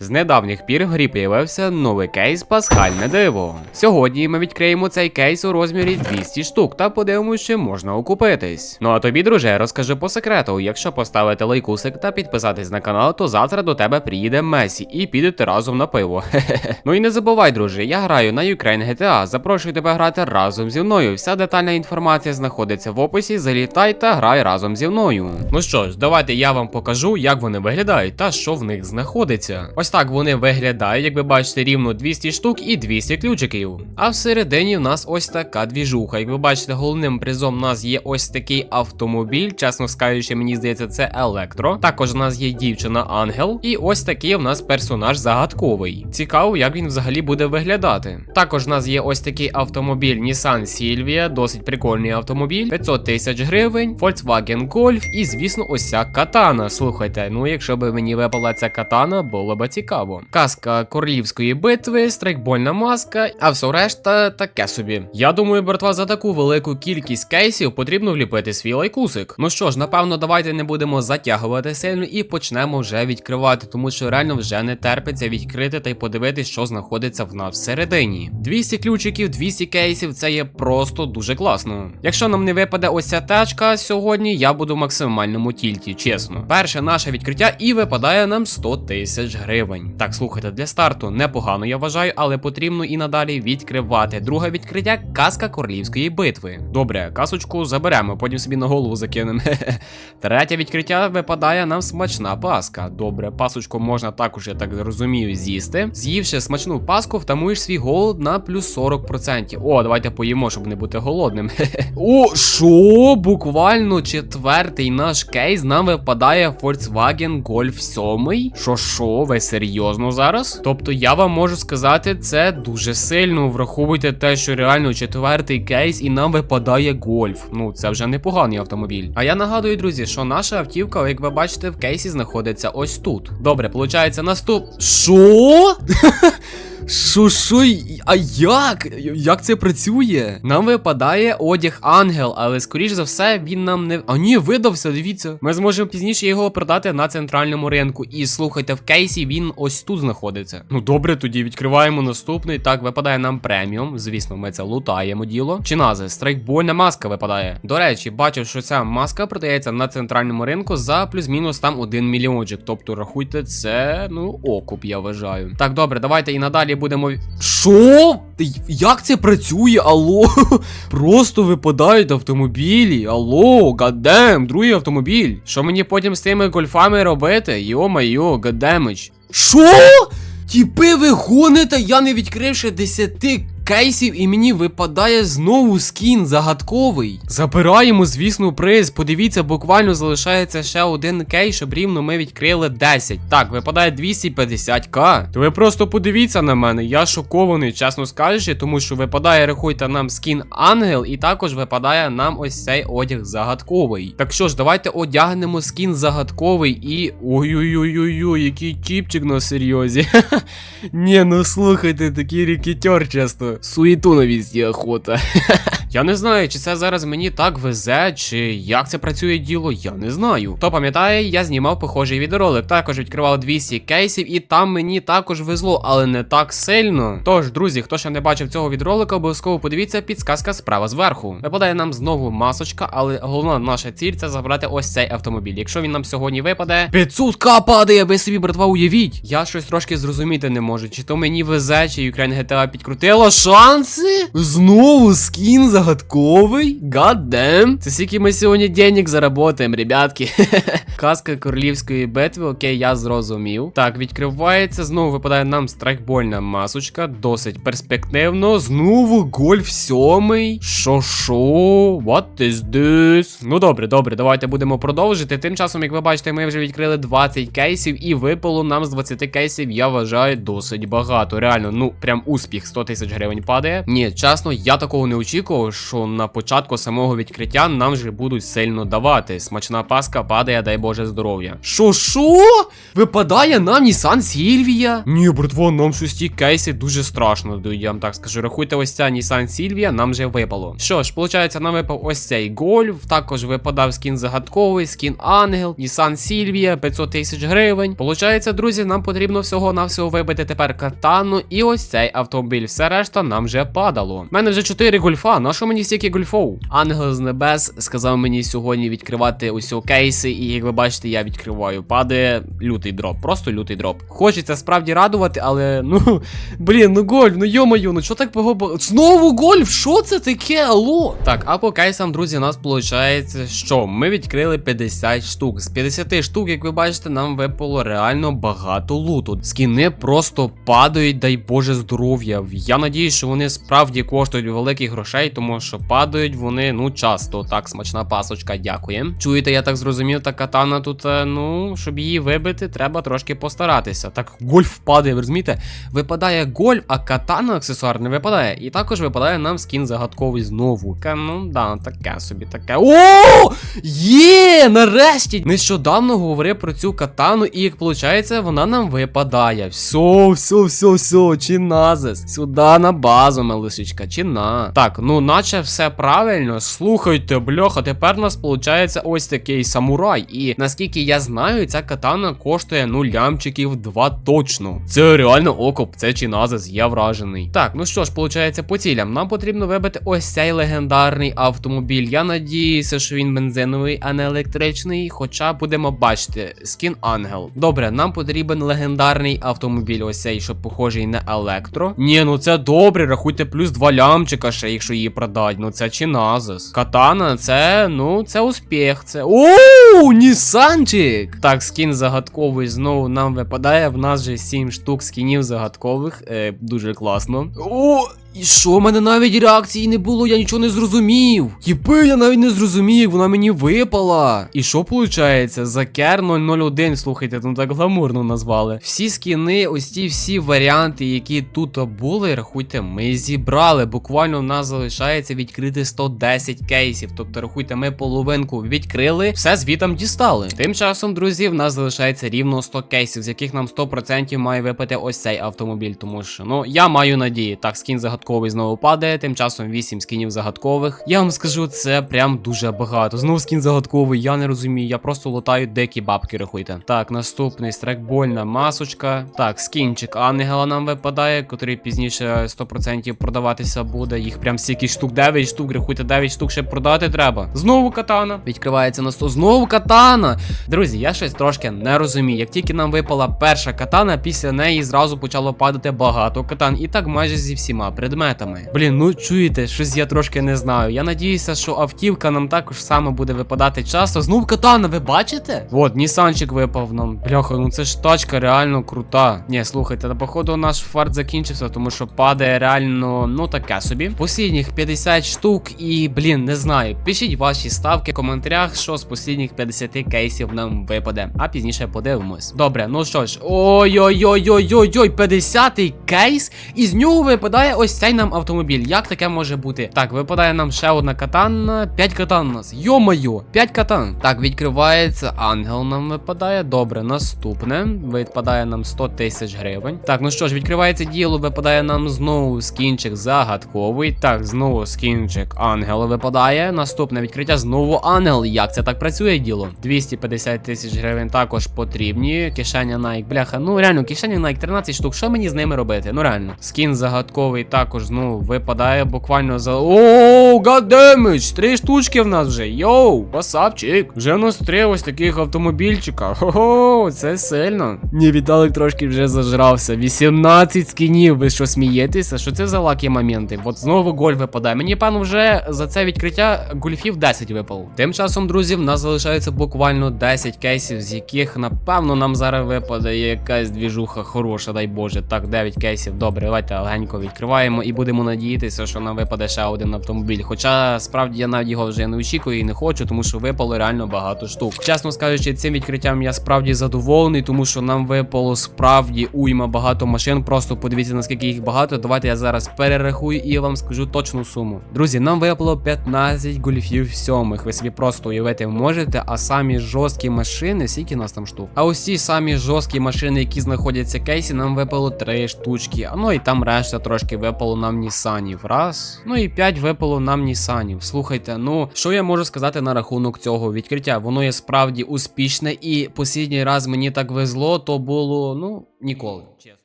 З недавніх пір в грі появився новий кейс Пасхальне диво. Сьогодні ми відкриємо цей кейс у розмірі 200 штук та подивимося, чи можна окупитись. Ну а тобі, друже, розкажу по секрету: якщо поставити лайкусик та підписатись на канал, то завтра до тебе приїде Месі і підете разом на пиво. Ну і не забувай, друже, я граю на Ukraine GTA. Запрошую тебе грати разом зі мною. Вся детальна інформація знаходиться в описі. Залітай та грай разом зі мною. Ну що ж, давайте я вам покажу, як вони виглядають та що в них знаходиться. Ось так вони виглядають, як ви бачите, рівно 200 штук і 200 ключиків. А всередині в нас ось така двіжуха. Як ви бачите, головним призом у нас є ось такий автомобіль. Чесно скажучи, мені здається, це електро. Також у нас є дівчина Ангел. І ось такий у нас персонаж загадковий. Цікаво, як він взагалі буде виглядати. Також у нас є ось такий автомобіль Nissan Silvia, досить прикольний автомобіль, 500 тисяч гривень, Volkswagen Golf і, звісно, ось ця катана. Слухайте, ну якщо б мені випала ця катана, було б цікаво. Каска королівської битви, страйкбольна маска, а все решта таке собі. Я думаю, братва, за таку велику кількість кейсів потрібно вліпити свій лайкусик. Ну що ж, напевно, давайте не будемо затягувати сильно і почнемо вже відкривати, тому що реально вже не терпиться відкрити та й подивитись, що знаходиться в нас всередині. 200 ключиків, 200 кейсів це є просто дуже класно. Якщо нам не випаде ось ця тачка сьогодні, я буду в максимальному тільті, чесно. Перше наше відкриття і випадає нам 100 тисяч гривень. Так, слухайте, для старту непогано, я вважаю, але потрібно і надалі відкривати. Друге відкриття каска королівської битви. Добре, касочку заберемо, потім собі на голову закинемо. Третє відкриття випадає нам смачна паска. Добре, пасочку можна також, я так розумію, з'їсти. З'ївши смачну паску, втамуєш свій голод на плюс 40%. О, давайте поїмо, щоб не бути голодним. О, що? Буквально четвертий наш кейс нам випадає Volkswagen Golf 7. Що що, ви серйозно зараз? Тобто я вам можу сказати, це дуже сильно. Враховуйте те, що реально четвертий кейс і нам випадає гольф. Ну, це вже непоганий автомобіль. А я нагадую, друзі, що наша автівка, як ви бачите, в кейсі знаходиться ось тут. Добре, виходить, наступ. Що? Що, що, а як? Як це працює? Нам випадає одяг ангел, але скоріш за все він нам не. А ні, видався, дивіться. Ми зможемо пізніше його продати на центральному ринку. І слухайте, в кейсі він ось тут знаходиться. Ну добре, тоді відкриваємо наступний. Так, випадає нам преміум. Звісно, ми це лутаємо діло. Чи нази, страйкбольна маска випадає. До речі, бачу, що ця маска продається на центральному ринку за плюс-мінус там 1 мільйончик. Тобто, рахуйте, це ну окуп, я вважаю. Так, добре, давайте і надалі будемо. Що? Як це працює? Алло? Просто випадають автомобілі. Алло, гадем, другий автомобіль. Що мені потім з тими гольфами робити? Йо-майо, гадемич. Що? Тіпи ви гоните, я не відкривши 10 кейсів, і мені випадає знову скін загадковий. Забираємо, звісно, приз. Подивіться, буквально залишається ще один кейс, щоб рівно ми відкрили 10. Так, випадає 250к. То ви просто подивіться на мене, я шокований, чесно скажучи, тому що випадає, рахуйте, нам скін ангел, і також випадає нам ось цей одяг загадковий. Так що ж, давайте одягнемо скін загадковий і. Ой-ой-ой-ой, який тіпчик на серйозі. Ні, ну слухайте, такий рікетер часто. Суєту на везде охота. Я не знаю, чи це зараз мені так везе, чи як це працює діло, я не знаю. Хто пам'ятає, я знімав похожий відеоролик, також відкривав 200 кейсів, і там мені також везло, але не так сильно. Тож, друзі, хто ще не бачив цього відеоролика, обов'язково подивіться, підсказка справа зверху. Випадає нам знову масочка, але головна наша ціль це забрати ось цей автомобіль. Якщо він нам сьогодні випаде, 500к падає, ви собі, братва, уявіть. Я щось трошки зрозуміти не можу, чи то мені везе, чи Ukraine GTA підкрутило шанси. Знову скін загадковий. God damn. Це скільки ми сьогодні денег заработаємо, ребятки. Казка королівської битви, окей, я зрозумів. Так, відкривається, знову випадає нам страйкбольна масочка, досить перспективно. Знову гольф сьомий. Що шо? What is this? Ну добре, добре, давайте будемо продовжити. Тим часом, як ви бачите, ми вже відкрили 20 кейсів і випало нам з 20 кейсів, я вважаю, досить багато. Реально, ну прям успіх 100 тисяч гривень падає. Ні, чесно, я такого не очікував. Що на початку самого відкриття нам вже будуть сильно давати. Смачна паска падає, дай Боже здоров'я. Що, що? Випадає нам Нісан Сільвія? Ні, братва, нам щось кейси дуже страшно, я вам так скажу. Рахуйте, ось ця Нісан Сільвія нам вже випало. Що ж, виходить, нам випав ось цей гольф, також випадав скін загадковий, скін Ангел, Нісан Сільвія, 500 тисяч гривень. Получається, друзі, нам потрібно всього-навсього вибити тепер катану і ось цей автомобіль. Все решта нам вже падало. У мене вже 4 гольфа. На що мені стільки гольфов? Ангел з небес сказав мені сьогодні відкривати усі кейси, і як ви бачите, я відкриваю. Падає лютий дроп, просто лютий дроп. Хочеться справді радувати, але ну блін, ну гольф, ну йомаю, ну що так погоба? Знову гольф? Що це таке? Алло? Так, а по кейсам, друзі, у нас виходить, що ми відкрили 50 штук. З 50 штук, як ви бачите, нам випало реально багато луту. Скіни просто падають, дай Боже здоров'я. Я надію, що вони справді коштують великих грошей, тому що падають вони ну часто. Так, смачна пасочка, дякуємо. Чуєте, я так зрозумів, та катана тут, е, ну, щоб її вибити, треба трошки постаратися. Так, гольф падає, ви розумієте? Випадає гольф, а катана аксесуар не випадає. І також випадає нам скін загадковий знову. Ну да, таке собі таке. О! Є! Нарешті! Нещодавно говорив про цю катану, і як виходить, вона нам випадає. Все, все, все, все, чи назис. Сюди на базу, мелисичка, чи на. Так, ну наче все правильно. Слухайте, бляха, тепер у нас виходить ось такий самурай. І наскільки я знаю, ця катана коштує ну лямчиків два точно. Це реально окоп, це чи назис, я вражений. Так, ну що ж, виходить, по цілям. Нам потрібно вибити ось цей легендарний автомобіль. Я надіюся, що він бензиновий, а не електричний. Хоча будемо бачити, скін ангел. Добре, нам потрібен легендарний автомобіль, ось цей, що похожий на електро. Ні, ну це добре, рахуйте плюс два лямчика ще, якщо її продать. Ну це чи назис. Катана, це, ну, це успіх. Це. Оу, Нісанчик! Так, скін загадковий знову нам випадає. В нас же 7 штук скінів загадкових. Е, дуже класно. О! І що, в мене навіть реакції не було, я нічого не зрозумів. Єби, я навіть не зрозумів, вона мені випала. І що виходить? Закер 001, слухайте, ну так гламурно назвали. Всі скіни, ось ті всі варіанти, які тут були, рахуйте, ми зібрали. Буквально в нас залишається відкрити 110 кейсів. Тобто, рахуйте, ми половинку відкрили, все звітом дістали. Тим часом, друзі, в нас залишається рівно 100 кейсів, з яких нам 100% має випити ось цей автомобіль. Тому що, ну, я маю надії. Так, скін загадковий знову падає, тим часом 8 скінів загадкових. Я вам скажу, це прям дуже багато. Знову скін загадковий, я не розумію, я просто лутаю деякі бабки, рахуйте. Так, наступний стрекбольна масочка. Так, скінчик Ангела нам випадає, котрий пізніше 100% продаватися буде. Їх прям стільки штук, 9 штук, рахуйте, 9 штук ще продати треба. Знову катана. Відкривається на 100. Знову катана. Друзі, я щось трошки не розумію. Як тільки нам випала перша катана, після неї зразу почало падати багато катан. І так майже зі всіма предметами. Блін, ну чуєте, щось я трошки не знаю. Я надіюся, що автівка нам також саме буде випадати часто. Знов катана, ви бачите? От, Нісанчик випав нам. Бляха, ну це ж тачка реально крута. Ні, слухайте, та походу наш фарт закінчився, тому що падає реально, ну таке собі. Послідніх 50 штук, і, блін, не знаю. Пишіть ваші ставки в коментарях, що з послідніх 50 кейсів нам випаде. А пізніше подивимось. Добре, ну що ж, ой-ой-ой-ой-ой-ой, 50-й кейс, і з нього випадає ось цей нам автомобіль. Як таке може бути? Так, випадає нам ще одна катана. 5 катан у нас. Йо-моє, 5 катан. Так, відкривається. Ангел нам випадає. Добре, наступне. Випадає нам 100 тисяч гривень. Так, ну що ж, відкривається діло, випадає нам знову скінчик загадковий. Так, знову скінчик ангел випадає. Наступне відкриття знову ангел. Як це так працює діло? 250 тисяч гривень також потрібні. Кишеня Nike. Бляха, ну реально, кишеня Nike 13 штук. Що мені з ними робити? Ну реально. Скін загадковий також знову випадає буквально за. Оу, гадемич! Три штучки в нас вже. Йоу, пасапчик. Вже в нас три ось таких автомобільчика. Хо-хо, це сильно. Ні, Віталик трошки вже зажрався. 18 скінів. Ви що смієтеся? Що це за лакі моменти? От знову голь випадає. Мені пан вже за це відкриття гольфів 10 випало. Тим часом, друзі, в нас залишається буквально 10 кейсів, з яких, напевно, нам зараз випадає якась двіжуха хороша, дай Боже. Так, 9 кейсів. Добре, давайте легенько відкриваємо. Відкриємо і будемо надіятися, що нам випаде ще один автомобіль. Хоча справді я навіть його вже не очікую і не хочу, тому що випало реально багато штук. Чесно скажучи, цим відкриттям я справді задоволений, тому що нам випало справді уйма багато машин. Просто подивіться наскільки їх багато. Давайте я зараз перерахую і я вам скажу точну суму. Друзі, нам випало 15 гольфів сьомих. Ви собі просто уявити можете, а самі жорсткі машини, скільки нас там штук. А ці самі жорсткі машини, які знаходяться в кейсі, нам випало 3 штучки. А ну і там решта трошки випало нам Нісанів. Раз. Ну і 5 випало нам Нісанів. Слухайте, ну що я можу сказати на рахунок цього відкриття? Воно є справді успішне, і послідній раз мені так везло, то було ну ніколи. Чесно.